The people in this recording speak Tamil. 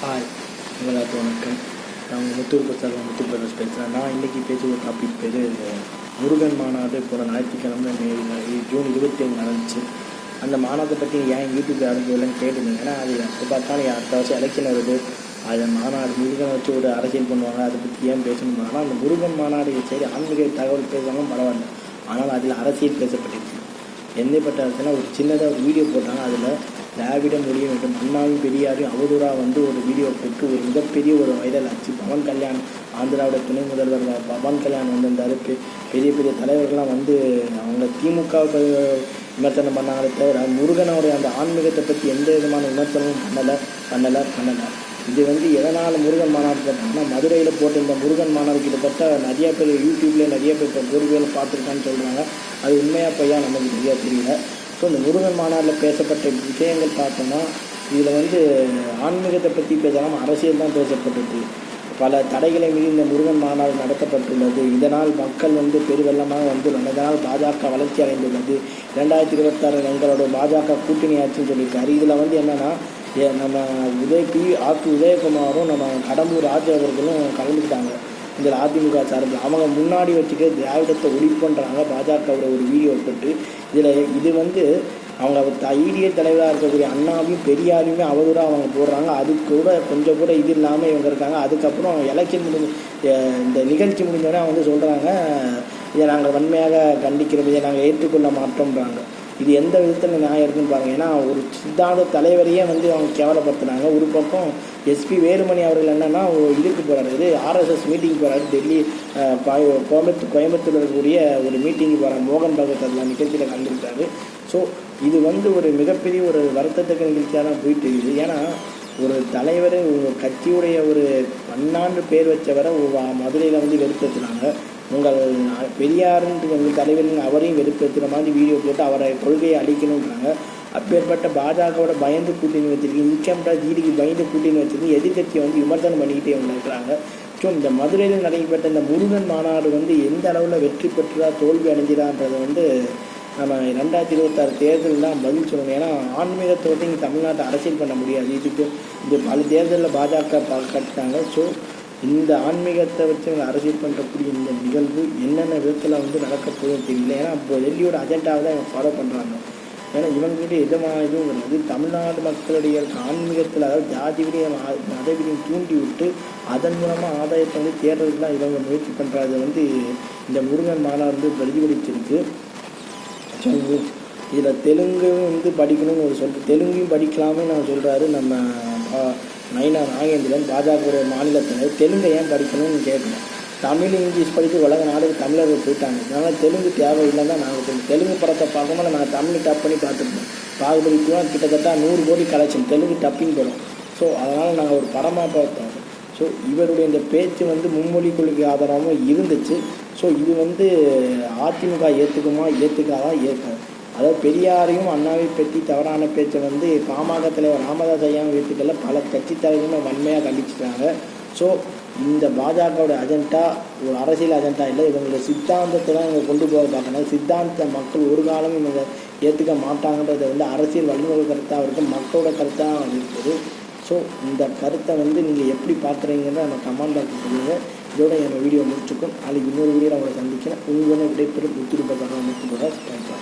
ஹாய் எல்லாருக்கும் வணக்கம். நான் உங்கள் முத்தூர் பிரசாத் முத்து பிரதர்ஸ் பேசுகிறேன் நான் இன்றைக்கி பேசுகிற டாபிக் பேர் முருகன் மாநாடு போன ஞாயிற்றுக்கிழமை மே ஜூன் இருபத்தி ஏழு நடந்துச்சு. அந்த மாநாட்டை பற்றி ஏன் யூடியூப்பில் அனுப்பிவிடலன்னு இல்லைன்னு அது எப்போ பார்த்தாலும் அடுத்த வருஷம் எலெக்ஷன் வருது. அது மாநாடு முருகன் வச்சு ஒரு அரசியல் பண்ணுவாங்க. அதை பற்றி ஏன் பேசணும்? ஆனால் அந்த முருகன் மாநாடு சரி ஆன்மீக தகவல் பேசுவாங்க பரவாயில்ல. ஆனால் அதில் அரசியல் பேசப்பட்டிருக்கு. எந்தப்பட்ட அரசுனா ஒரு சின்னதாக ஒரு வீடியோ போட்டாங்க. அதில் திராவிட மொழிய வேண்டும் அண்ணாவும் பெரியாரும் அவதூறாக வந்து ஒரு வீடியோ போட்டு ஒரு மிகப்பெரிய ஒரு வைரல் ஆச்சு பவன் கல்யாண் ஆந்திராவோட துணை முதல்வர் பவன் கல்யாண் வந்திருந்தார் பெ- பெரிய பெரிய தலைவர்கள்லாம் வந்து அவங்க திமுக விமர்சனம் பண்ணாங்களே தவிர முருகனோடைய அந்த ஆன்மீகத்தை பற்றி எந்த விதமான விமர்சனமும் பண்ணலை பண்ணலை பண்ணலை இது வந்து எதனால் முருகன் மாநாடு போட்டாங்கன்னா மதுரையில் போட்ட இந்த முருகன் மாநாடு கிட்டத்தட்ட நிறைய பேர் யூடியூப்லேயே நிறைய பேர் இப்போ பார்த்துருக்கான்னு சொல்கிறாங்க அது உண்மையாக பையா நமக்கு சரியா தெரியல ஸோ இந்த முருகன் மாநாட்டில் பேசப்பட்ட விஷயங்கள் பார்த்தோம்னா இதில் வந்து ஆன்மீகத்தை பற்றி பேசாமல் அரசியல் தான் பேசப்பட்டது பல தடைகளை மீறி இந்த முருகன் மாநாடு நடத்தப்பட்டுள்ளது. இதனால் மக்கள் வந்து பெருவெள்ளமாக வந்துள்ளனர். இதனால் பாஜக வளர்ச்சி அடைந்துள்ளது. ரெண்டாயிரத்தி இருபத்தாறு எங்களோட பாஜக கூட்டணி ஆட்சின்னு சொல்லியிருக்காரு. இதில் வந்து என்னென்னா நம்ம உதய் பி ஆக்கு உதயகுமாரும் நம்ம கடம்பூர் ராஜ் அவர்களும் கலந்துக்கிட்டாங்க. இதில் அதிமுக சார்பில் அவங்க முன்னாடி வச்சுக்க திராவிடத்தை ஒழிப்புன்றாங்க பாஜகவோட ஒரு வீடியோ போட்டு. இதில் இது வந்து அவங்க ஐடிய தலைவராக இருக்கக்கூடிய அண்ணாவையும் பெரியாரையுமே அவதூறாக அவங்க போடுறாங்க. அது கூட கொஞ்சம் கூட இது இல்லாமல் இவங்க இருக்காங்க. அதுக்கப்புறம் எலெக்ஷன் முடிஞ்சு இந்த நிகழ்ச்சி முடிஞ்சோடனே அவங்க வந்து சொல்கிறாங்க இதை நாங்கள் வன்மையாக கண்டிக்கிறோம். இதை நாங்கள் ஏற்றுக்கொள்ள மாட்டோம்ன்றாங்க. இது எந்த விதத்தில் நியாயம் இருக்குன்னு பாருங்கள் ஏன்னா ஒரு சித்தாந்த தலைவரையே வந்து அவங்க கேவலப்படுத்துனாங்க. ஒரு பக்கம் எஸ்பி வேலுமணி அவர்கள் என்னென்னா இதுக்கு போகிறாரு இது ஆர்எஸ்எஸ் மீட்டிங் போகிறாரு டெல்லி அஹ், கோயம்புத்தூர் கோயம்புத்தூர் இருக்கக்கூடிய ஒரு மீட்டிங் போகிறார் மோகன் பகவத் அதில் நிகழ்ச்சியில் கலந்துருக்காரு ஸோ இது வந்து ஒரு மிகப்பெரிய ஒரு வருத்தத்துக்கு நிகழ்ச்சியாக தான் போயிட்டு இருக்குது. ஏன்னா ஒரு தலைவர் கட்சியுடைய ஒரு பன்னாண்டு பேர் வச்சவரை மதுரையில் வந்து வெறுத்துனாங்க உங்கள் பெரியாருன்ட்டு எங்கள் தலைவரின் அவரையும் வெறுப்பேற்றுற மாதிரி வீடியோ போட்டு அவரை கொள்கையை அழிக்கணுன்றாங்க அப்பேற்பட்ட பாஜகவோட பயந்து கூட்டணி வச்சிருக்கு இன்கம் டேக்ஸ் பயந்து கூட்டணி வச்சிருக்கு எதிர்கட்சியை வந்து விமர்சனம் பண்ணிக்கிட்டே இவங்க இருக்கிறாங்க ஸோ இந்த மதுரையில் நடைபெற்ற இந்த முருகன் மாநாடு வந்து எந்த அளவில் வெற்றி பெற்றதா தோல்வி அடைஞ்சுதான்றதை வந்து நம்ம ரெண்டாயிரத்தி இருபத்தாறு தேர்தல் தான் பதில் சொல்லணும். ஏன்னா ஆன்மீகத்தோடு இங்கே தமிழ்நாட்டை அரசியல் பண்ண முடியாது. இதுக்கு இது பல தேர்தலில் பாஜக கட்டினாங்க ஸோ இந்த ஆன்மீகத்தை வச்சு இவங்க அரசியல் பண்ணுறக்கூடிய இந்த நிகழ்வு என்னென்ன விதத்தில் வந்து நடக்க போதும் தெரியல. ஏன்னா இப்போ டெல்லியோட அஜெண்டாவை தான் இவங்க ஃபாலோ பண்ணுறாங்க ஏன்னா இவங்ககிட்ட எதுமான இதுவும் கிடையாது தமிழ்நாடு மக்களுடைய ஆன்மீகத்தில் அதாவது ஜாதி விடியம் மத தூண்டி விட்டு அதன் மூலமாக ஆதாயத்தை வந்து தேடுறதுக்கு தான் இவங்க முயற்சி பண்ணுறது வந்து இந்த முருகன் மாநாடு வந்து பிரதிபலிச்சிருக்கு. இதில் தெலுங்கு வந்து படிக்கணும்னு ஒரு சொல்லிட்டு தெலுங்கையும் படிக்கலாமே நான் சொல்கிறாரு நம்ம பா- நயினா நாகேந்திரன் பாஜக மாநில தலைவர் தெலுங்கை ஏன் படிக்கணும்னு கேட்கணும். தமிழ் இங்கிலீஷ் படித்து உலக நாடுக்கு தமிழர்கள் போயிட்டாங்க. அதனால் தெலுங்கு தேவை தான் நாங்கள் சொல்லுவோம் தெலுங்கு படத்தை பார்க்கும்போது நாங்கள் தமிழ் டப் பண்ணி பார்த்துருப்போம் பாகுபலி கிட்டத்தட்ட நூறு கோடி கலெக்ஷன் தெலுங்கு டப்பிங் படம். ஸோ அதனால் நாங்கள் ஒரு படமாக பார்த்தோம். ஸோ இவருடைய இந்த பேச்சு வந்து மும்மொழி கொள்கை ஆதரவாகவும் இருந்துச்சு. ஸோ இது வந்து அதிமுக ஏற்றுக்குமா ஏற்றுக்காதான் ஏற்கும் அதாவது பெரியாரையும் அண்ணாவை பற்றி தவறான பேச்சை வந்து பாமக தலைவர் ராமதாஸ் ஐயாவும் ஏற்றுக்கல பல கட்சி தலைவர்களும் வன்மையாக கண்டிச்சிட்டாங்க. ஸோ இந்த பாஜகவோட அஜெண்டா ஒரு அரசியல் அஜெண்டா இல்லை. இவங்களோட சித்தாந்தத்தை தான் இவங்க கொண்டு போக பார்க்கணும். சித்தாந்த மக்கள் ஒரு காலம் இவங்க ஏற்றுக்க மாட்டாங்கன்றதை வந்து அரசியல் வல்லுநர்கள் கருத்தாக இருக்குது மக்களோட கருத்தாக இருக்குது. ஸோ இந்த கருத்தை வந்து நீங்கள் எப்படி பார்க்குறீங்கன்னு நம்ம கமெண்ட் பாக்ஸ் சொல்லுங்கள் இதோட என் வீடியோ முடிச்சுக்கும் நாளைக்கு இன்னொரு வீடியோ அவங்களை சந்திக்கிறேன். உங்களோட விடைபெறும் முத்திருப்பதாக முத்துப்பதாக தேங்க்யூ